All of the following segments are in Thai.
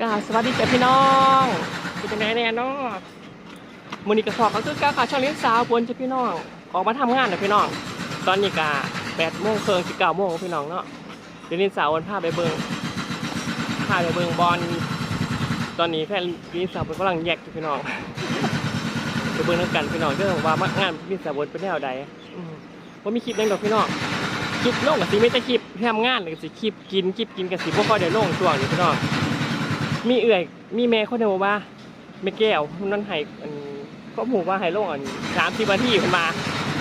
กาสวัสดีจ้ะพี่น้องเป็นยังไงแน่นาะมือนี้กระสอบก็คือกาขาช่องเลี้ยงสาวบนจ้ะพี่น้อง ออกมาทำงานนะพี่น้อง ตอนนี้กาแปดโมงเคิงสิบเก้าโมงพี่น้องเนาะเดี๋ยวนี้สาววันพาไปเบิงพาไปเบิงบอลตอนนี้แค่ลินสาวบนกำลังแยกอยู่พี่น้องไปเบิงน้ำกันพี่น้องเรื่องว่างานลินสาวบนเป็นแนวใดว่ามีคลิปนั่งดอกพี่น้องคลิปลงกับสิไม่แต่คลิปทำงานกับสิคลิปกินคลิปกินกับสิพวกเขาเดี๋ยวลงช่วงนี้พี่น้อง มีเอื่อย มีแม่คนเดียวว่าไม่แก้วนั่นให้อันก็หมู่ว่าให้ลงอันสามสิบนาทีขึ้นมา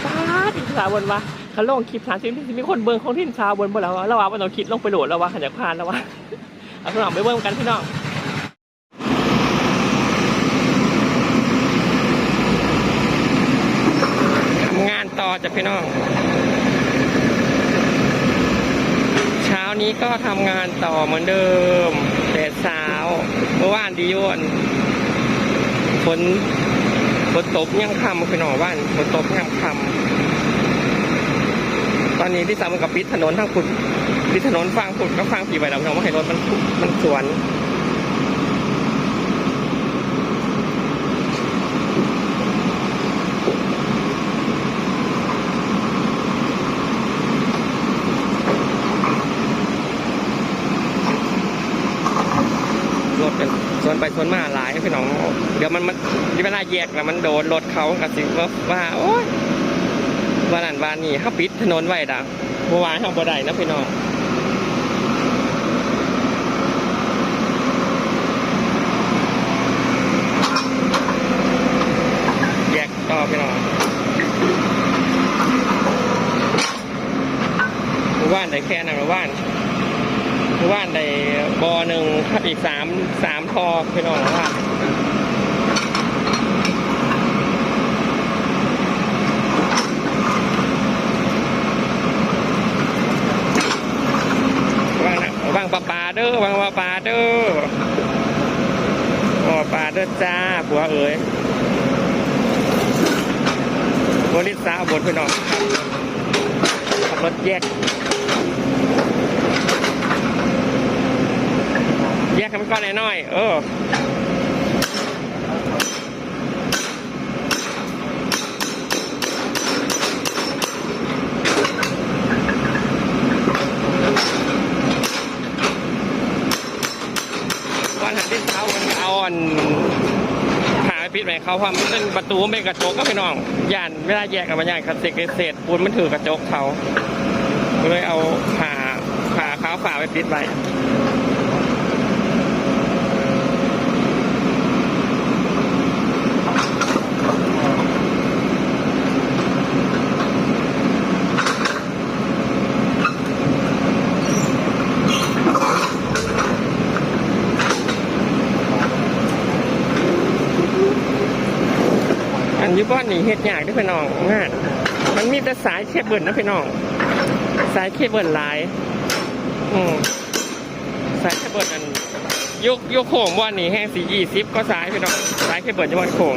ป้าทิสาวบนว่าเขาลงคลิปสามสิบนาทีมีคนเบิ่งของที่สาวบนบ่แล้วเราว่าเราคิดลงไปโหลดแล้วว่าขันจากพานแล้วว่าเอาสนองไปเบิ่งกันพี่น้องทำงานต่อจ้ะพี่น้อง เช้า นี้ก็ทำงานต่อเหมือนเดิมแต่เช้าเมื่อวานดีโยนฝนฝนตกยังคำคือหน่อว่านฝนตกยังคำตอนนี้ที่สามกับปิดถนนทั้งขุดปิดถนนฟังขุดก็ฟังผีใบดำน้องว่าให้รถมันมันสวน รถเป็นส่วนไปส่วนมาหลายพี่น้อง เดี๋ยวมันมันเวลา แยกแล้วมันโดนรถเขากระสิว่าว่าโอ๊ยวันนั้นวันนี้เขาปิดถนนไว้ดะเมื่อวานเขาบ่ได้นะพี่น้องแยกต่อพี่น้องเมื่อวานได้แค่นั้นเมื่อวานว่านได้บอหนึ่งครับอีกสามสามทอพี่น้องว่านะ วางปลาปลาเด้อว่างปลาปลาเด้อปลาปลาเด้อจ้าผัวเอ๋ยบริษัทบนพี่น้องขับรถแยก แยกกันไปก่อนหน่อยเออ วันหันที่เช้ามันเอาอันหาไปปิดไหม เขาความันเป็นประตูมันเป็นกระจกก็พี่น้องย่านเวลาแยกกับมันย่านคันเศษเศษปูนมันถือกระจกเขาเลยเอาผ่าผ่าขาวฝาไปปิดไว้ อันยุบ้านนี่เฮ็ดยากด้วยพี่น้องงานมันมีแต่สายเคเบิลนะพี่น้อง สายเคเบิลหลาย อืมสายเคเบิลอันยกยกโค้งว่านนี่แห้งสี่ยี่สิบก็สายพี่น้องสายเคเบิลจะวันโค้ง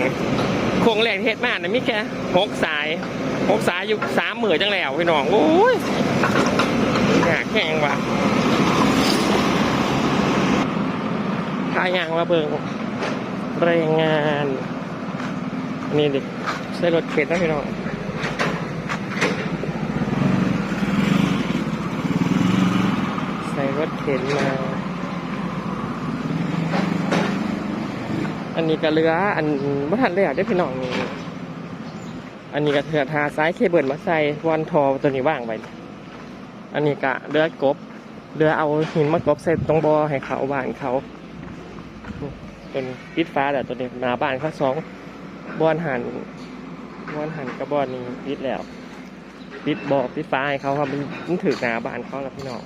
โค้งแรกเฮ็ดมากนะมีแค่หกสายหกสายอยู่สามหมื่นจังแล้วพี่น้องโอ้ยยากแข่งว่ะทายางมาเบิ่งแรงงาน นี่ดิใส่รถเข็นนะพี่น้องใส่รถเข็นมา อันนี้ก็เรือ อันไม่ทันเลยอะได้พี่น้องนี่อันนี้ก็เถือทาซ้ายเคเบิลมาใส่วันทอตัวนี้ว่างไปอันนี้กะเรือกบเรือเอาหินมากบใส่ตรงบอให้เขาบ้านเขาเป็นปิดฟ้าแต่ตัวนี้หนาบ้านเขาสอง บอนหันบอนหันกระบอนนี้ปิดแล้วปิดบอกปิดฟ้าให้เขาครับมันถือหนาบานเขาแล้วพี่น้อง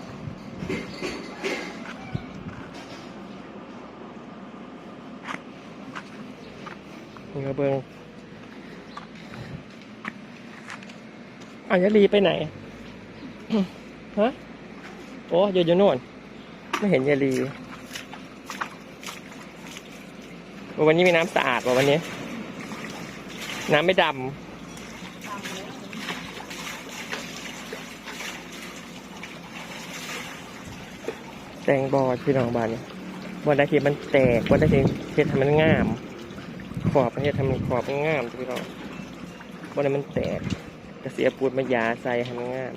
นี่ก็เบิงอายาลีไปไหนฮะโอ้ยอยู่โน่นไม่เห็นยาลีวันนี้มีน้ำสะอาดว่ะวันนี้ น้ำไม่ดำ แตงบอดพี่น้องบ้านนี่วันใดที่มันแตกวันใดที่เฮ็ดให้มันงาม ขอบมันเฮ็ดให้มันขอบมันงามพี่น้องวันใดมันแตกก็เสียปูนมายาใส่ให้มันงาม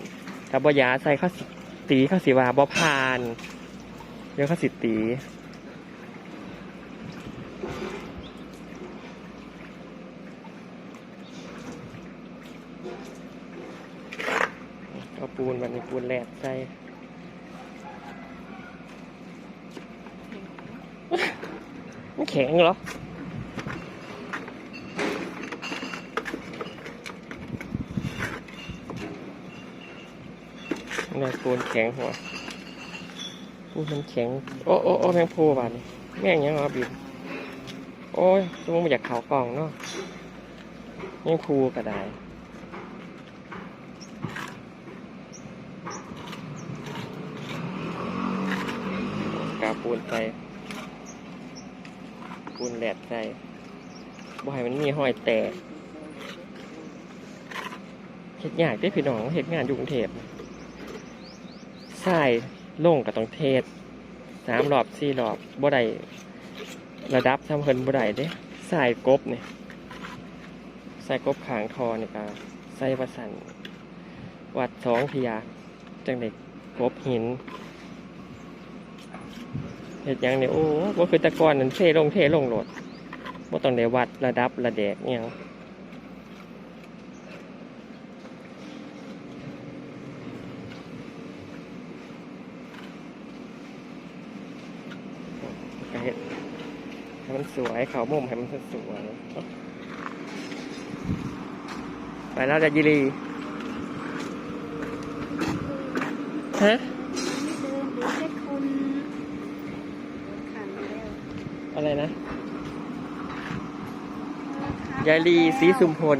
ถ้าบ่ยาใส่เขาสิตีเขาสิวาบ่ผ่าน เดี๋ยวเขาสิตี เอา ปูนแบบนี้ปูนแหลกใส่มันแข็งเหรอนี่ปูนแข็งหัวปูนมันแข็ง โอ้โอ้โอ้แมงโพบาดนี่แม่งยังเอาบิน โอ้ยสมมติมันอยากเขากล่องเนาะแมงพูก็ได้ ปูนใส่ปูนแหลดใส่บ่ให้มันมีห้อยแตกเฮ็ดยากได้พี่น้องเฮ็ดงานอยู่กรุงเทพใส่ลงกับต้องเทศสามรอบสี่รอบบ่ได้ระดับทำเพิ่นบ่ได้เด้ใส่กบเนี่ยใส่กบขางคอนี่ก็ใส่ประสันวัดสองพยาจังเด็กกบหิน เฮ็ดยังเนี่ยโอ้บ่คือตะกอนนั่นเทลงเทลงโหลดบ่ต้องได้วัดระดับระแดกอิหยังก็เฮ็ดให้มันสวยเขามุมให้มันสวยไปแล้วจะยิรีฮะ ไม่เดินหรือแค่คนขันแล้ว อะไรนะยายลีสีสุมพล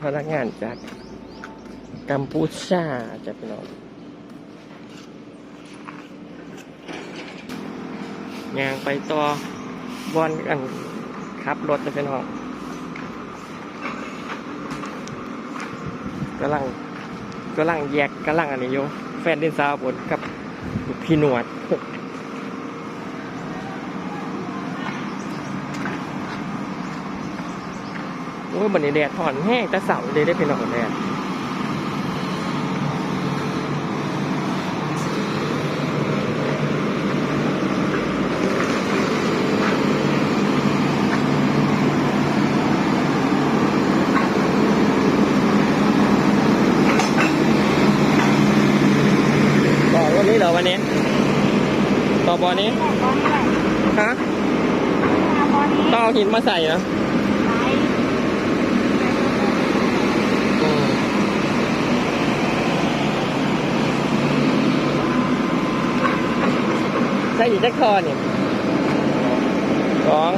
พนักงานจากกัมพูชาจะเป็นองยางไปต่อบอนกันขับรถจะเป็นห้องกำลัง กำลังแยกกำลังอันนี้อยู่แฟนดินสาวบนกับพี่หนวดโอ้ยบันนี้แดดถอนแห้งแต่เสาเลยได้เป็นหนอนแดดต่อวันนี้เหรอวันนี้ ต่ อนี้ฮะต้องเอาหินมาใส่เหรอไปอืมใส่อีกแจ็คคอนี่สอง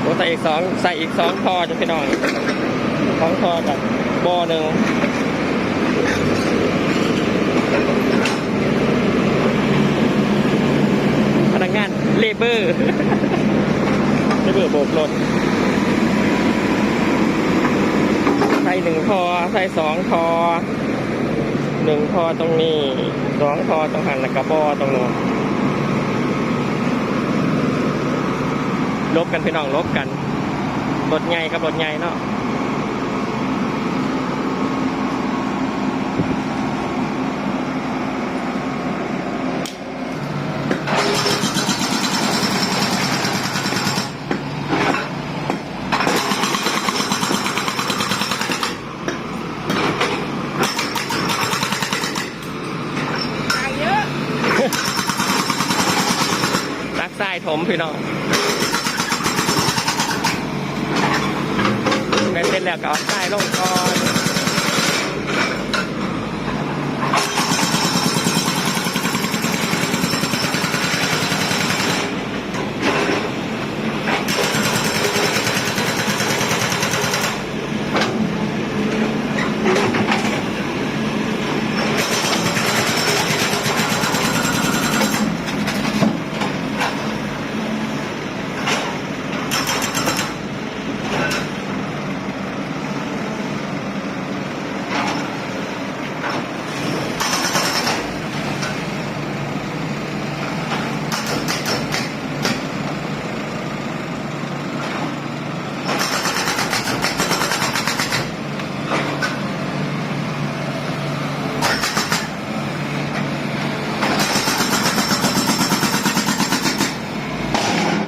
โอ้ใส่อีกสองใส่อีกสองคอจะพี่น้องสองคอกับบอหนึ่ง พนักงานเลเบอร์เลเบอร์โบกรถใส่หนึ่งคอใส่สองคอหนึ่งคอตรงนี้สองคอตรงหันแล้วกระบอตรงนู้นลบกันพี่น้องลบกันรถใหญ่กับรถใหญ่เนาะรักทรายถม พี่น้องแม่นเป็นแล้วก็เอาทรายลงก่อน